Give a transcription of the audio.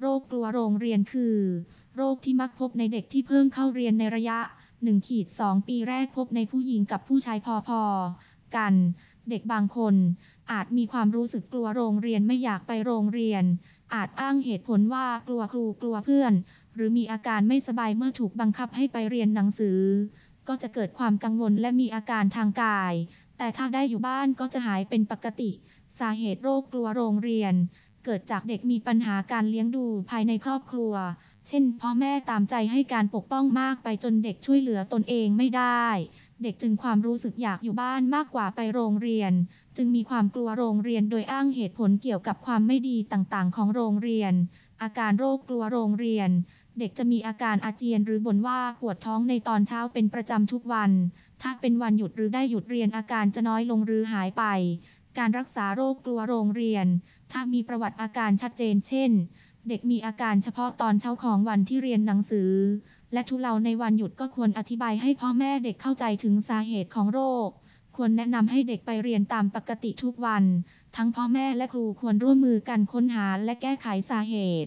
โรคกลัวโรงเรียนคือ โรคที่มักพบในเด็กที่เพิ่งเข้าเรียนในระยะ 1-2 ปีแรกพบในผู้หญิงกับผู้ชายพอๆกัน เด็กบางคน อาจมีความรู้สึกกลัวโรงเรียนไม่อยากไปโรงเรียน อาจอ้างเหตุผลว่ากลัวครูกลัวเพื่อน หรือมีอาการไม่สบายเมื่อถูกบังคับให้ไปเรียนหนังสือ ก็จะเกิดความกังวลและมีอาการทางกาย แต่ถ้าได้อยู่บ้านก็จะหายเป็นปกติ สาเหตุโรคกลัวโรงเรียน เกิดจากเด็กมีปัญหาการเลี้ยงดูภายในครอบครัว เช่น พ่อแม่ตามใจให้การปกป้องมากไปจนเด็กช่วยเหลือตนเองไม่ได้ เด็กจึงความรู้สึกอยากอยู่บ้านมากกว่าไปโรงเรียน จึงมีความกลัวโรงเรียนโดยอ้างเหตุผลเกี่ยวกับความไม่ดีต่างๆ ของโรงเรียน อาการโรคกลัวโรงเรียน เด็กจะมีอาการอาเจียนหรือบ่นว่าปวดท้องในตอนเช้าเป็นประจำทุกวัน ถ้าเป็นวันหยุดหรือได้หยุดเรียนอาการจะน้อยลงหรือหายไป การรักษาโรคกลัวโรงเรียน ถ้ามีประวัติอาการชัดเจน เช่น เด็กมีอาการเฉพาะตอนเช้าของวันที่เรียนหนังสือ และทุเลาในวันหยุดก็ควรอธิบายให้พ่อแม่เด็กเข้าใจถึงสาเหตุของโรค ควรแนะนำให้เด็กไปเรียนตามปกติทุกวัน ทั้งพ่อแม่และครูควรร่วมมือกันค้นหาและแก้ไขสาเหตุ